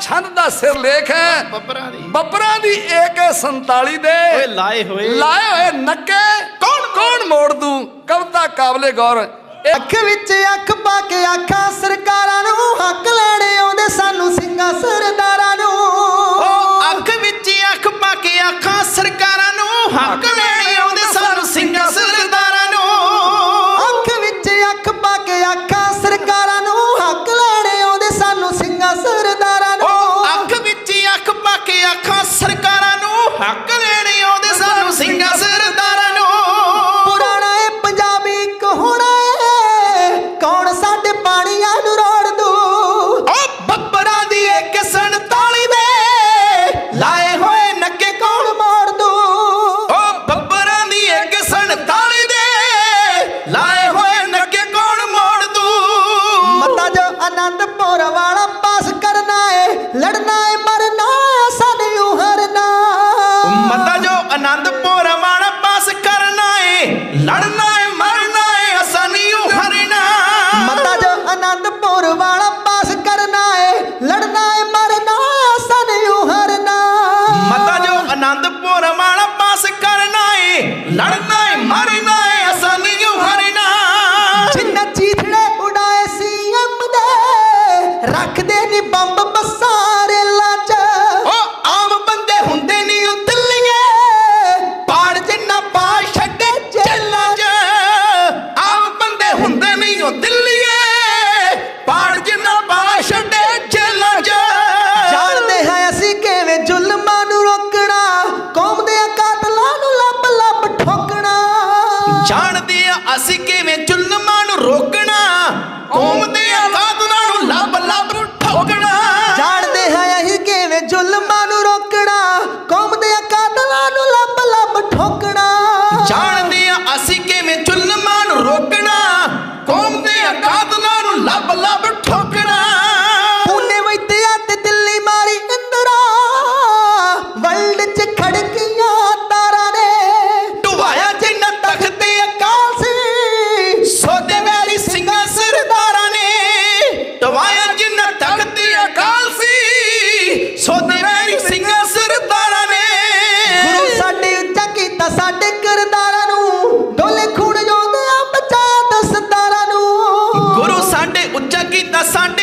ਛੰਦ ਦਾ ਸਿਰ ਲੇਖ ਹੈ। ਬੱਬਰਾਂ ਦੀ। ਬੱਬਰਾਂ ਦੀ 147 ਦੇ। ਓਏ ਲਾਏ ਹੋਏ। ਲਾਏ ਹੋਏ ਨੱਕੇ। ਕੌਣ ਕੌਣ ਮੋੜ ਦੂ? ਕਵਤਾ ਕਾਬਲੇ ਗੌਰ। ਅੱਖ ਵਿੱਚ ਅੱਖ ਪਾ ਕੇ ਆਖਾਂ ਸਰਕਾਰਾਂ ਨੂੰ ਹੱਕ ਲੈਣੇ ਆਉਂਦੇ ਸਾਨੂੰ ਸਿੰਘਾਂ ਸਰਦਾਰਾਂ ਅਨੰਦਪੁਰ ਵਾਲਾ ਪਾਸ ਕਰਨਾ ਏ, ਲੜਨਾ ਏ, ਮਰਨਾ ਸਾਨੂੰ ਹਰਨਾ। ਮਤਾ ਜੋ ਅਨੰਦਪੁਰ ਵਾਲਾ ਪਾਸ ਕਰਨਾ ਏ, ਲੜਨਾ ਰੱਖਦੇ ਨਹੀਂ ਬੰਬ ਬੱਸਾਂ ਰੇਲਾਂ 'ਚ ਆਮ ਬੰਦੇ ਹੁੰਦੇ ਨਹੀਂ ਉਤਲੀਏ ਪਾੜ ਜਿੰਨਾ ਪਾ ਛੱਡੇ ਜੇਲਾਂ 'ਚ। ਆਮ ਬੰਦੇ ਹੁੰਦੇ ਨਹੀਂ ਉਤਲੀਏ ਪਾੜ ਜਿੰਨਾ ਪਾ ਛੱਡੇ ਜੇਲਾਂ 'ਚ। ਜਾਣਦੇ ਹਾਂ ਅਸੀਂ ਕਿਵੇਂ ਜ਼ੁਲਮਾਂ ਨੂੰ ਰੋਕਣਾ। ਕੌਮ ਦੇ ਕਾਤਲਾਂ ਨੂੰ ਲੱਭ ਲੱਭ ਠੋਕਣਾ। ਜਾਣਦੇ ਆ ਅਸੀਂ ਕਿਵੇਂ ਜ਼ੁਲਮਾਂ the Sunday.